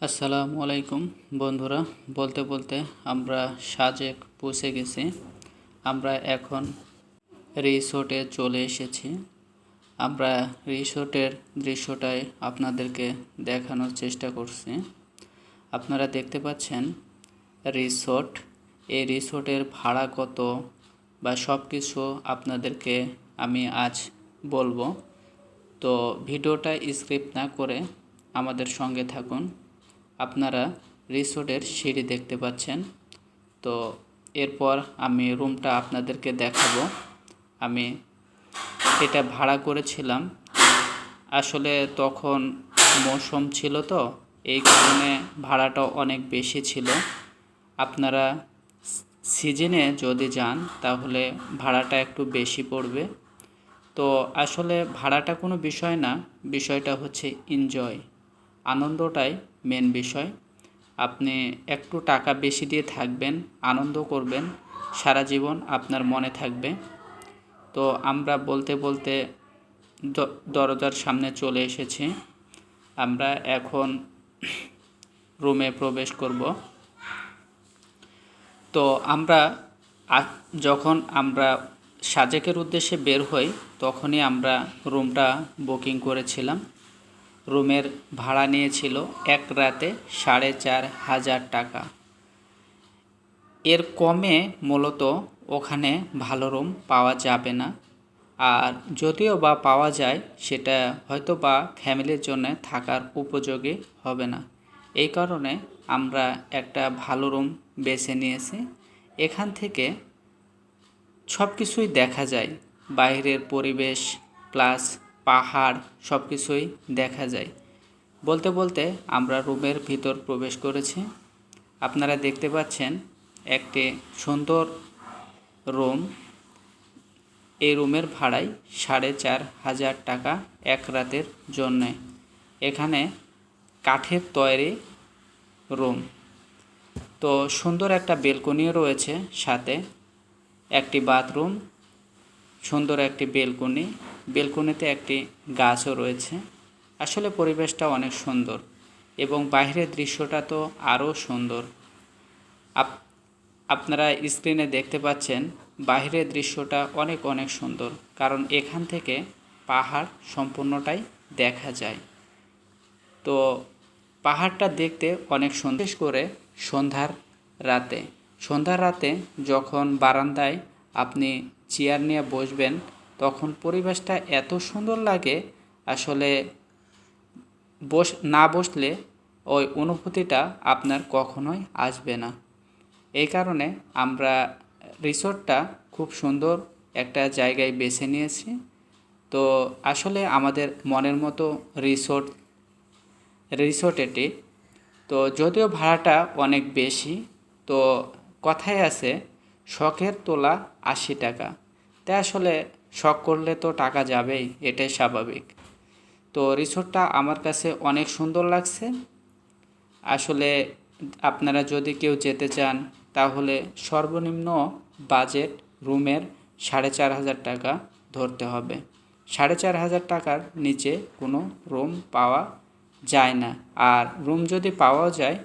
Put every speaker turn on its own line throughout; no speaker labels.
আসসালামু আলাইকুম বন্ধুরা, বলতে বলতে আমরা সাজেক পৌঁছে গেছি। আমরা এখন রিসোর্টে চলে এসেছি। আমরা রিসোর্টের দৃশ্যটাই আপনাদেরকে দেখানোর চেষ্টা করছি। আপনারা দেখতে পাচ্ছেন রিসোর্ট। এই রিসোর্টের ভাড়া কত বা সব কিছু আপনাদেরকে আমি আজ বলব। তো ভিডিওটা স্ক্রিপ্ট না করে আমাদের সঙ্গে থাকুন। আপনারা রিসোর্টের সিঁড়ি দেখতে পাচ্ছেন। তো এরপর আমি রুমটা আপনাদেরকে দেখাবো। আমি এটা ভাড়া করেছিলাম। আসলে তখন মৌসুম ছিল তো, এই কারণে ভাড়াটা অনেক বেশি ছিল। আপনারা সিজনে যদি যান, তাহলে ভাড়াটা একটু বেশি পড়বে। তো আসলে ভাড়াটা কোনো বিষয় না, বিষয়টা হচ্ছে এনজয় আনন্দটাই মেন বিষয়। আপনি একটু টাকা বেশি দিয়ে থাকবেন, আনন্দ করবেন, সারা জীবন আপনার মনে থাকবে। তো আমরা বলতে বলতে দরজার সামনে চলে এসেছি। আমরা এখন রুমে প্রবেশ করব। তো আমরা যখন আমরা সাজেকের উদ্দেশ্যে বের হই, তখনই আমরা রুমটা বুকিং করেছিলাম। রুমের ভাড়া নিয়েছিল এক রাতে সাড়ে চার হাজার টাকা। এর কমে মূলত ওখানে ভালো রুম পাওয়া যাবে না। আর যদিও বা পাওয়া যায়, সেটা হয়তো বা ফ্যামিলির জন্য থাকার উপযোগী হবে না। এই কারণে আমরা একটা ভালো রুম বেছে নিয়েছি। এখান থেকে সব কিছুই দেখা যায়। বাইরের পরিবেশ, প্লাস পাহাড় সব কিছুই দেখা যায়। বলতে বলতে আমরা রুমের ভিতর প্রবেশ করেছি। আপনারা দেখতে পাচ্ছেন একটি সুন্দর রুম। এই রুমের ভাড়াই সাড়ে চার হাজার টাকা এক রাতের জন্যে। এখানে কাঠের তৈরি রুম। তো সুন্দর একটা বেলকনিও রয়েছে সাথে। একটি বাথরুম, সুন্দর একটি বেলকনি। বেলকনিতে একটি গাছও রয়েছে। আসলে পরিবেশটা অনেক সুন্দর এবং বাইরের দৃশ্যটা তো আরও সুন্দর। আপ আপনারা স্ক্রিনে দেখতে পাচ্ছেন বাইরের দৃশ্যটা অনেক অনেক সুন্দর, কারণ এখান থেকে পাহাড় সম্পূর্ণটাই দেখা যায়। তো পাহাড়টা দেখতে অনেক সন্দেশ করে সন্ধ্যার রাতে। সন্ধ্যার রাতে যখন বারান্দায় আপনি চেয়ার নিয়ে বসবেন তখন পরিবেশটা এত সুন্দর লাগে আসলে বস, না বসলে ওই অনুভূতিটা আপনার কখনোই আসবে না। এই কারণে আমরা রিসোর্টটা খুব সুন্দর একটা জায়গায় বেছে নিয়েছি। তো আসলে আমাদের মনের মতো রিসোর্ট রিসোর্ট এটি। তো যদিও ভাড়াটা অনেক বেশি, তো কথায় আছে, শখের তোলা আশি টাকা। তাই আসলে শখ করলে তো টাকা যাবেই, এটাই স্বাভাবিক। তো রিসোর্টটা আমার কাছে অনেক সুন্দর লাগছে। আসলে আপনারা যদি কেউ যেতে চান, তাহলে সর্বনিম্ন বাজেট রুমের সাড়ে চার হাজার টাকা ধরতে হবে। সাড়ে চার হাজার টাকার নিচে কোনো রুম পাওয়া যায় না। আর রুম যদি পাওয়াও যায়,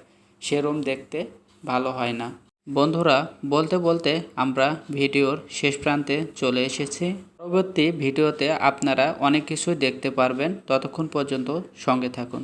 সে রুম দেখতে ভালো হয় না। বন্ধুরা, বলতে বলতে আমরা ভিডিওর শেষ প্রান্তে চলে এসেছি। পরবর্তী ভিডিওতে আপনারা অনেক কিছুই দেখতে পারবেন। ততক্ষণ পর্যন্ত সঙ্গে থাকুন।